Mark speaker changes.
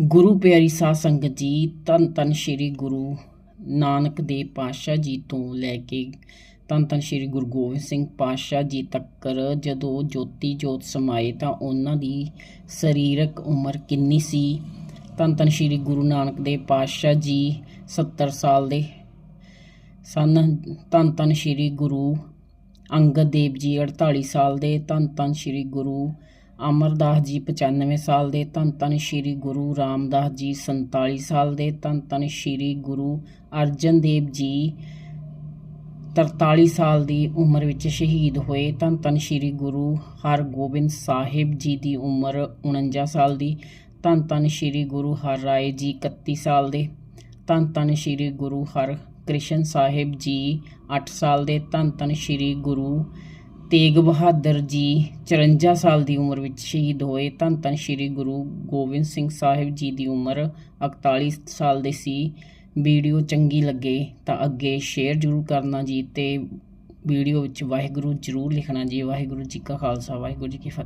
Speaker 1: ਗੁਰੂ ਪਿਆਰੀ ਸਾਧ ਸੰਗਤ ਜੀ, ਧੰਨ ਧੰਨ ਸ੍ਰੀ ਗੁਰੂ ਨਾਨਕ ਦੇਵ ਪਾਤਸ਼ਾਹ ਜੀ ਤੋਂ ਲੈ ਕੇ ਧੰਨ ਧੰਨ ਸ੍ਰੀ ਗੁਰੂ ਗੋਬਿੰਦ ਸਿੰਘ ਪਾਤਸ਼ਾਹ ਜੀ ਤੱਕ ਜਦੋਂ ਜੋਤੀ ਜੋਤ ਸਮਾਏ ਤਾਂ ਉਹਨਾਂ ਦੀ ਸਰੀਰਕ ਉਮਰ ਕਿੰਨੀ ਸੀ? ਧੰਨ ਧੰਨ ਸ੍ਰੀ ਗੁਰੂ ਨਾਨਕ ਦੇਵ ਪਾਤਸ਼ਾਹ ਜੀ 70 ਸਾਲ ਦੇ ਸਨ। ਧੰਨ ਧੰਨ ਸ੍ਰੀ ਗੁਰੂ ਅੰਗਦ ਦੇਵ ਜੀ 48 ਸਾਲ ਦੇ। ਧੰਨ ਧੰਨ ਸ੍ਰੀ ਗੁਰੂ ਅਮਰਦਾਸ ਜੀ 95 ਸਾਲ ਦੇ, ਧੰਨ ਧੰਨ ਸ੍ਰੀ ਗੁਰੂ ਰਾਮਦਾਸ ਜੀ 47 ਸਾਲ ਦੇ, ਧੰਨ ਧੰਨ ਸ੍ਰੀ ਗੁਰੂ ਅਰਜਨ ਦੇਵ ਜੀ 43 ਸਾਲ ਦੀ ਉਮਰ ਵਿੱਚ ਸ਼ਹੀਦ ਹੋਏ। ਧੰਨ ਧੰਨ ਸ੍ਰੀ ਗੁਰੂ ਹਰਗੋਬਿੰਦ ਸਾਹਿਬ ਜੀ ਦੀ ਉਮਰ 49 ਸਾਲ ਦੀ, ਧੰਨ ਧੰਨ ਸ੍ਰੀ ਗੁਰੂ ਹਰ ਰਾਏ ਜੀ 31 ਸਾਲ ਦੇ, ਧੰਨ ਧੰਨ ਸ੍ਰੀ ਗੁਰੂ ਹਰ ਕ੍ਰਿਸ਼ਨ ਸਾਹਿਬ ਜੀ 8 ਸਾਲ ਦੇ, ਧੰਨ ਧੰਨ ਸ੍ਰੀ ਗੁਰੂ ਤੇਗ ਬਹਾਦਰ ਜੀ 54 ਸਾਲ ਦੀ ਉਮਰ ਵਿੱਚ ਸ਼ਹੀਦ ਹੋਏ। ਧੰਨ ਧੰਨ ਸ੍ਰੀ ਗੁਰੂ ਗੋਬਿੰਦ ਸਿੰਘ ਸਾਹਿਬ ਜੀ ਦੀ ਉਮਰ 41 ਸਾਲ ਦੇ ਸੀ। ਵੀਡੀਓ ਚੰਗੀ ਲੱਗੇ ਤਾਂ ਅੱਗੇ ਸ਼ੇਅਰ ਜ਼ਰੂਰ ਕਰਨਾ ਜੀ ਤੇ ਵੀਡੀਓ ਵਿੱਚ ਵਾਹਿਗੁਰੂ ਜ਼ਰੂਰ ਲਿਖਣਾ ਜੀ। ਵਾਹਿਗੁਰੂ ਜੀ ਕਾ ਖਾਲਸਾ, ਵਾਹਿਗੁਰੂ ਜੀ ਕੀ ਫਤਿਹ।